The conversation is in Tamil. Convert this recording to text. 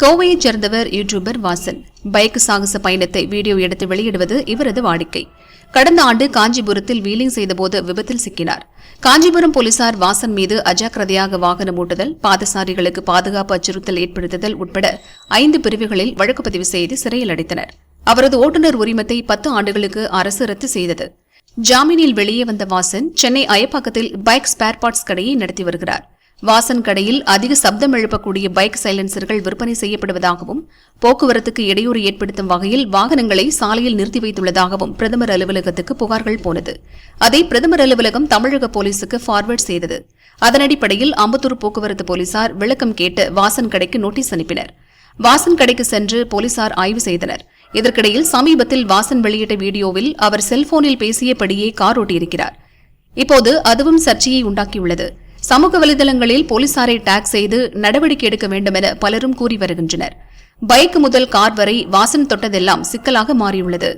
கோவையைச் சேர்ந்தவர் யூடியூபர் வாசன். பைக் சாகச பயணத்தை வீடியோ எடுத்து வெளியிடுவது இவரது வாடிக்கை. கடந்த ஆண்டு காஞ்சிபுரத்தில் வீலிங் செய்தபோது விபத்தில் சிக்கினார். காஞ்சிபுரம் போலீசார் வாசன் மீது அஜாக்கிரதையாக வாகனம் ஓட்டுதல் பாதசாரிகளுக்கு பாதுகாப்பு அச்சுறுத்தல் ஏற்படுத்துதல் உட்பட ஐந்து பிரிவுகளில் வழக்கு பதிவு செய்து சிறையில் அடைத்தனர். அவரது ஓட்டுநர் உரிமத்தை பத்து ஆண்டுகளுக்கு அரசு ரத்து செய்தது. ஜாமீனில் வெளியே வந்த வாசன் சென்னை அயப்பாக்கத்தில் பைக் ஸ்பேர் பார்ட்ஸ் கடையை நடத்தி வருகிறார். வாசன் கடையில் அதிக சப்தம் எழுப்பக்கூடிய பைக் சைலன்சர்கள் விற்பனை செய்யப்படுவதாகவும் போக்குவரத்துக்கு இடையூறு ஏற்படுத்தும் வகையில் வாகனங்களை சாலையில் நிறுத்தி வைத்துள்ளதாகவும் பிரதமர் அலுவலகத்துக்கு புகார்கள் போனது. அதை பிரதமர் அலுவலகம் தமிழக போலீசுக்கு ஃபார்வர்ட் செய்தது. அதன் அடிப்படையில் அம்பத்தூர் போக்குவரத்து போலீசார் விளக்கம் கேட்டு வாசன் கடைக்கு நோட்டீஸ் அனுப்பினர். வாசன் கடைக்கு சென்று போலீசார் ஆய்வு செய்தனர். இதற்கிடையில் சமீபத்தில் வாசன் வெளியிட்ட வீடியோவில் அவர் செல்போனில் பேசியபடியே கார் ஓட்டியிருக்கிறார். இப்போது அதுவும் சர்ச்சையை உண்டாக்கியுள்ளது. சமூக வலைதளங்களில் போலீசாரை டாக் செய்து நடவடிக்கை எடுக்க வேண்டும் என பலரும் கூறி வருகின்றனர். பைக் முதல் கார் வரை வாசன் தொட்டதெல்லாம் சிக்கலாக மாறியுள்ளது.